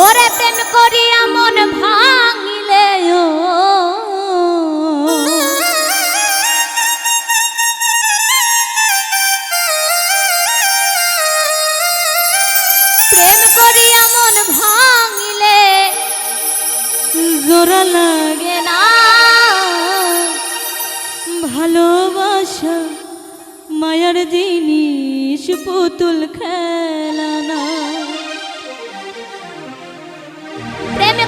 ওরে প্রেম করিয়া মন ভাঙিলে প্রেম করিয়া মন ভাঙিলে জোর লাগে না। ভালোবাসা মায়ার জিনিস পুতুল খেলানা